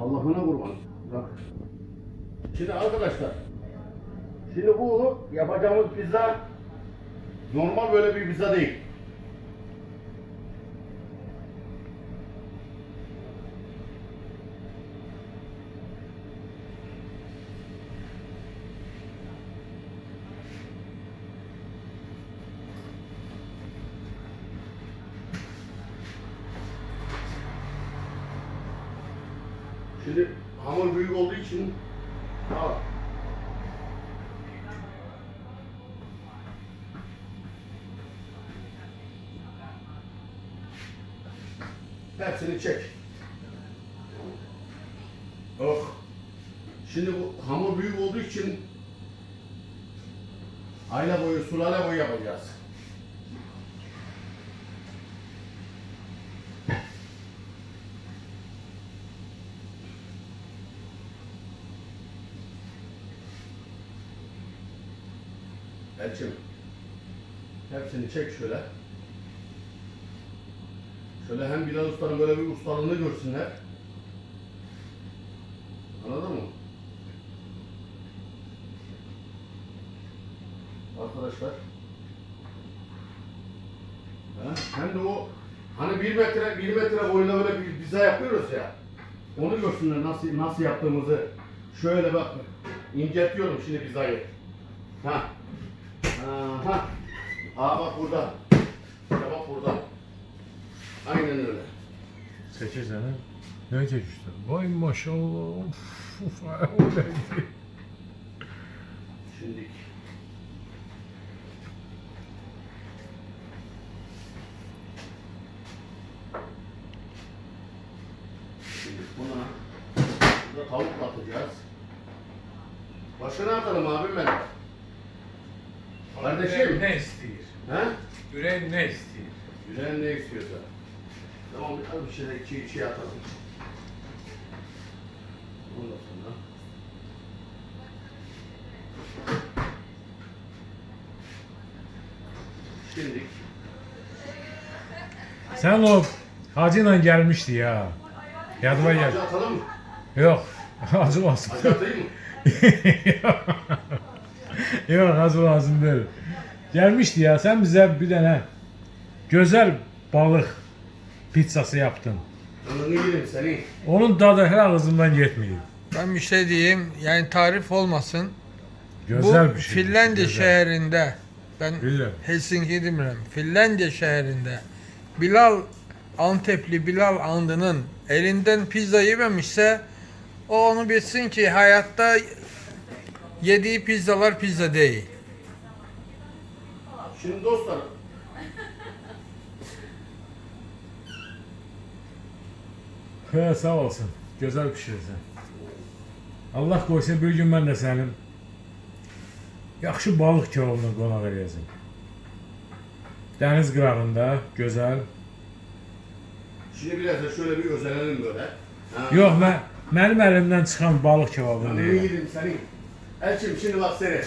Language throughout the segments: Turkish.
Allah'ına kurban. Bak. Şimdi arkadaşlar. Şimdi bu yapacağımız pizza normal böyle bir pizza değil. Şimdi hamur büyük olduğu için al. Hepsini çek. Oh. Şimdi bu hamur büyük olduğu için ayla boyu, sulale boyu yapacağız. Elçim. Hepsini çek şöyle. Şöyle hem Bilal Usta'nın böyle bir ustalığını görsünler. Anladın mı? Arkadaşlar. Ha? Hem de o hani bir metre bir metre boyunda böyle bir pizza yapıyoruz ya. Onu görsünler nasıl nasıl yaptığımızı. Şöyle bak inceltiyorum şimdi pizzayı. Ha. Aha. Aa bak burada. Bak burada. Aynen öyle. Seçesene. Ne seçmiştin? Vay maşallah. Uf, uf, o neydi? Şimdi Şimdi buna burada tavuk atacağız. Başka ne atalım abim ben? Kardeşim. Ne istiyor? He? Yüreğin ne istiyor? Yüreğin ne istiyorsa. Tamam biraz bir şey de çiğ çiğ atalım. Ondan sonra Şimdi Sen o hacıyla gelmişti ya. Yadıma gel. acı atalım mı? Yok. Hacı lazım. Acı atayım mı? Yok hacı lazım değil. Gelmişti ya. Sen bize bir tane güzel balık pizzası yaptın. Ananı yedim seni. Onun tadı her ağzımdan yetmiyor. Ben bir şey diyeyim, yani tarif olmasın. Güzel Bu bir şey. Finlandiya güzel. şehrinde, ben. Helsinki demiyorum, Finlandiya şehrinde Bilal Antepli Bilal Andı'nın elinden pizza yememişse o onu bilsin ki hayatta yediği pizzalar pizza değil. Şimdi dostlar He, sağ olsun. Güzel pişirirsən. Allah qoysa bir gün mən də sənin yaxşı balıq kebabına qonaq eləyəcəm. Dəniz qırağında, gözəl. şimdi biraz da şöyle bir özelelim böyle. Ha. Yox, mən mənim əlimdən çıxan balıq kebabını Ananı deyirəm. yedim seni. Elçim şimdi bak seni.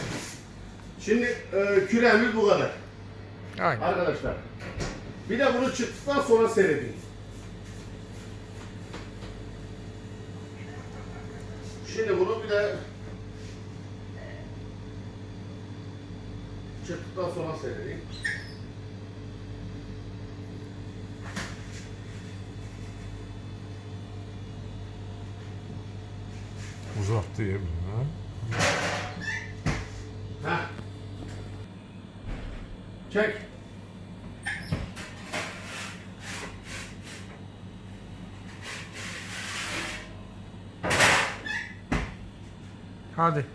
Şimdi e, küremiz bu kadar. Aynen. Arkadaşlar. Bir de bunu çıktıktan sonra seyredin. Şimdi bunu bir de çıktıktan sonra seyredin. Uzatdı yemin Çek. Hadi.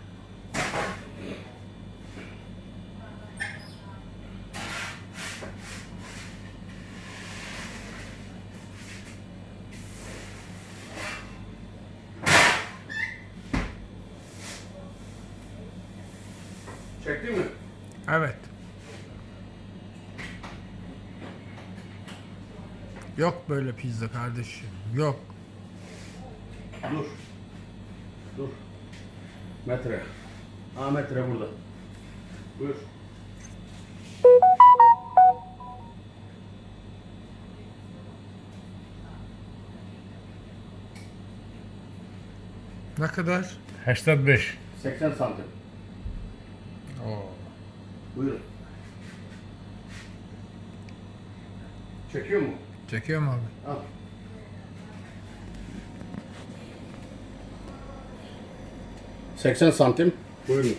Çektin mi? Evet. Yok böyle pizza kardeşim. Yok. Dur. Dur. Metre. Ha metre burada. Buyur. Ne kadar? 85. 80 santim. Oo. Buyurun. Çekiyor mu? Çekiyor mu abi? Al. Seksen santim. Buyurun.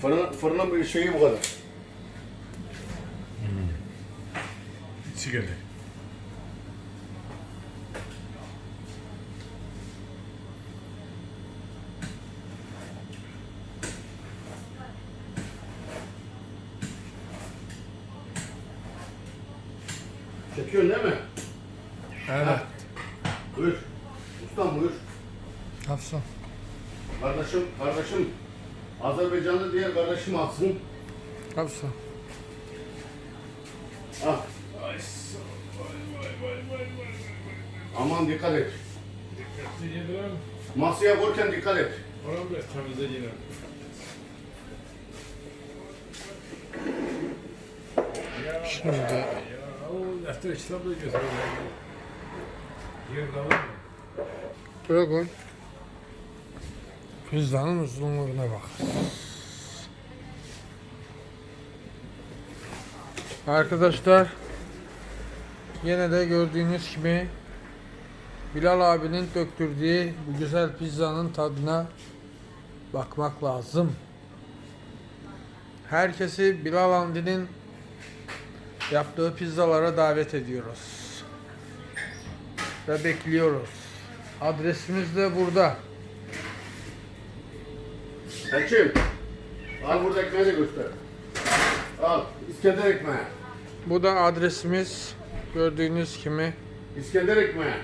Fırın, fırının şeyi bu kadar. İçi gelir. Çekiyorsun değil mi? Evet. Buyur. Ustam buyur. Hafsa. Kardeşim, kardeşim. Azerbaycanlı diğer kardeşim alsın. Hafsa. Al. Aman dikkat et. Masaya koyarken dikkat et. Oran biraz temizleyeceğim. Şimdi O defter kitapları götürüyor. Yer kalır mı? böyle koy. Pizzanın uzunluğuna bak. Arkadaşlar yine de gördüğünüz gibi Bilal abinin döktürdüğü bu güzel pizzanın tadına bakmak lazım. Herkesi Bilal Hamdi'nin yaptığı pizzalara davet ediyoruz. Ve bekliyoruz. Adresimiz de burada. Elçim. Al burada ekmeği de göster. Al. İskender ekmeği. Bu da adresimiz. Gördüğünüz gibi İskender ekmeği.